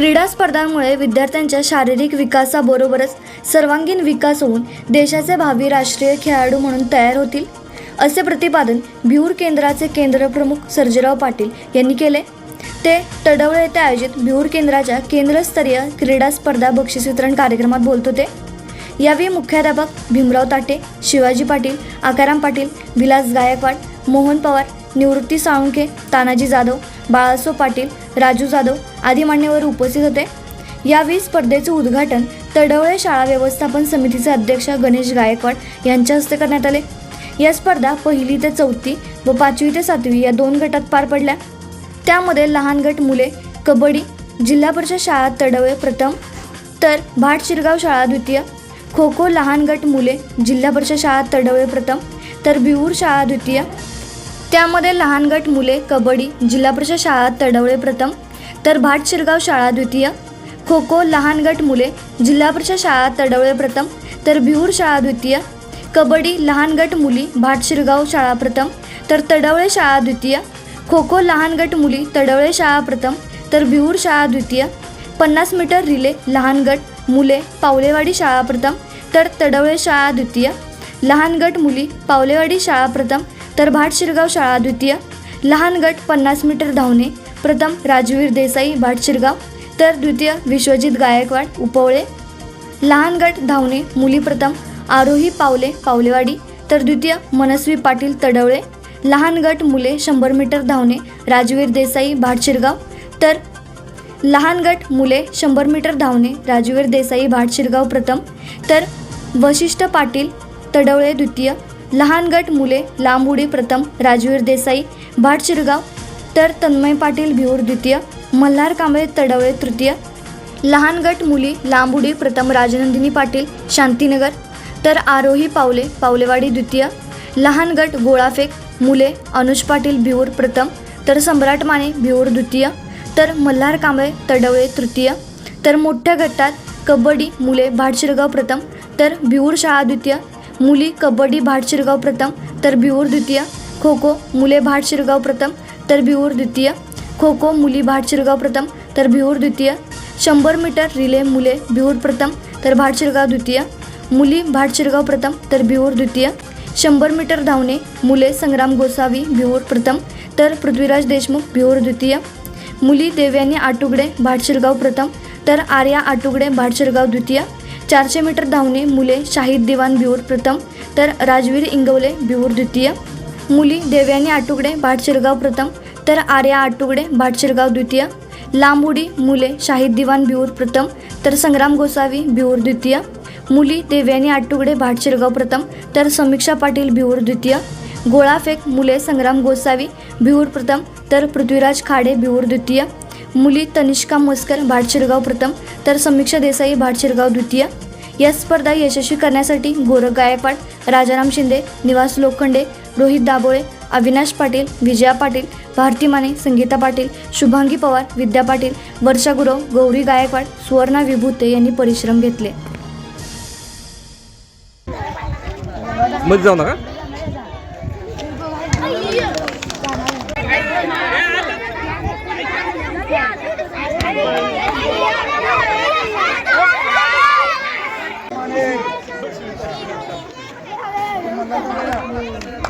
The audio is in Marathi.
क्रीडा स्पर्धांमुळे विद्यार्थ्यांच्या शारीरिक विकासाबरोबरच सर्वांगीण विकास होऊन देशाचे भावी राष्ट्रीय खेळाडू म्हणून तयार होतील असे प्रतिपादन भिऊर केंद्राचे केंद्रप्रमुख सर्जेराव पाटील यांनी केले. ते तडवळे येथे आयोजित भिऊर केंद्राच्या केंद्रस्तरीय क्रीडा स्पर्धा बक्षीस वितरण कार्यक्रमात बोलत होते. यावेळी मुख्याध्यापक भीमराव ताटे शिवाजी पाटील आकाराम पाटील विलास गायकवाड मोहन पवार निवृत्ती साळुंखे तानाजी जाधव बाळासो पाटील राजू जाधव आदी मान्यवर उपस्थित होते. यावेळी स्पर्धेचे उद्घाटन तडवळे शाळा व्यवस्थापन समितीचे अध्यक्ष गणेश गायकवाड यांच्या हस्ते करण्यात आले. या स्पर्धा पहिली ते चौथी व पाचवी ते सातवी या दोन गटात पार पडल्या. त्यामध्ये लहान गट मुले कबड्डी जिल्हा परिषद शाळा तडवळे प्रथम तर भाट शिरगाव शाळा द्वितीय खो खो लहान गट मुले जिल्हा परिषद शाळा तडवळे प्रथम तर बिहूर शाळा द्वितीय त्यामध्ये लहान गट मुले कबड्डी जिल्हा परिषद शाळा तडवळे प्रथम तर भाट शिरगाव शाळा द्वितीय खो खो लहान गट मुले जिल्हा परिषद शाळा तडवळे प्रथम तर बिहूर शाळा द्वितीय कबड्डी लहान गट मुली भाट शिरगाव शाळा प्रथम तर तडवळे शाळा द्वितीय खो खो लहान गट मुली तडवळे शाळा प्रथम तर बिहूर शाळा द्वितीय पन्नास मीटर रिले लहान गट मुले पावलेवाडी शाळा प्रथम तर तडवळे शाळा द्वितीय लहान गट मुली पावलेवाडी शाळा प्रथम तर भाट शिरगाव शाळा द्वितीय लहान गट पन्नास मीटर धावणे प्रथम राजवीर देसाई भाट शिरगाव तर द्वितीय विश्वजित गायकवाड उपवळे लहान गट धावणे मुली प्रथम आरोही पावले पावलेवाडी तर द्वितीय मनस्वी पाटील तडवळे लहान गट मुले शंभर मीटर धावणे राजवीर देसाई भाट शिरगाव तर लहान गट मुले शंभर मीटर धावणे राजवीर देसाई भाट शिरगाव प्रथम तर वशिष्ठ पाटील तडवळे द्वितीय लहान गट मुले लांबुडी प्रथम राजवीर देसाई भाट शिरगाव तर तन्मय पाटील भिऊर द्वितीय मल्हार कांबळे तडवळे तृतीय लहान गट मुली लांबुडी प्रथम राजनंदिनी पाटील शांतीनगर तर आरोही पावले पावलेवाडी द्वितीय लहान गट गोळाफेक मुले अनुज पाटील भिऊर प्रथम तर सम्राट माने भिऊर द्वितीय तर मल्हार कांबळे तडवळे तृतीय तर मोठ्या गटात कबड्डी मुले भाटशिरगाव प्रथम तर भिऊर शाळा द्वितीय मुली कबड्डी भाट शिरगाव प्रथम तर बिहूर द्वितीय. खो खो मुले भाट शिरगाव प्रथम तर बिहूर द्वितीय. खो खो मुली भाट शिरगाव प्रथम तर बिहूर द्वितीय. शंभर मीटर रिले मुले बिहूर प्रथम तर भाट शिरगाव द्वितीय. मुली भाट शिरगाव प्रथम तर बिहूर द्वितीय. शंभर मीटर धावणे मुले संग्राम गोसावी बिहूर प्रथम तर पृथ्वीराज देशमुख बिहूर द्वितीय. मुली देव्यानी आटुगडे भाटशिरगाव प्रथम तर आर्या आटुगडे भाट शिरगाव द्वितीय. चारशे मीटर धावणे मुले शाहीद दिवान भिऊर प्रथम तर राजवीर इंगवले भिऊर द्वितीय. मुली देवयानी आटुगडे भाटशिरगाव प्रथम तर आर्या आटुगडे भाटशिरगाव द्वितीय. लांब उडी मुले शाहीद दिवान भिऊर प्रथम तर संग्राम गोसावी भिऊर द्वितीय. मुली देवयानी आटुगडे भाटशिरगाव प्रथम तर समीक्षा पाटील भिऊर द्वितीय. गोळाफेक मुले संग्राम गोसावी भिऊर प्रथम तर पृथ्वीराज खाडे भिऊर द्वितीय. मुली तनिष्का मोस्कर भाटशिरगाव प्रथम तर समीक्षा देसाई भाटशिरगाव द्वितीय. या स्पर्धा यशस्वी करण्यासाठी गोरख गायकवाड राजाराम शिंदे निवास लोखंडे रोहित दाभोळे अविनाश पाटील विजया पाटील भारती माने संगीता पाटील शुभांगी पवार विद्या पाटील वर्षा गुरव गौरी गायकवाड सुवर्णा विभूते यांनी परिश्रम घेतले. मध्ये जाऊ नका. नवीन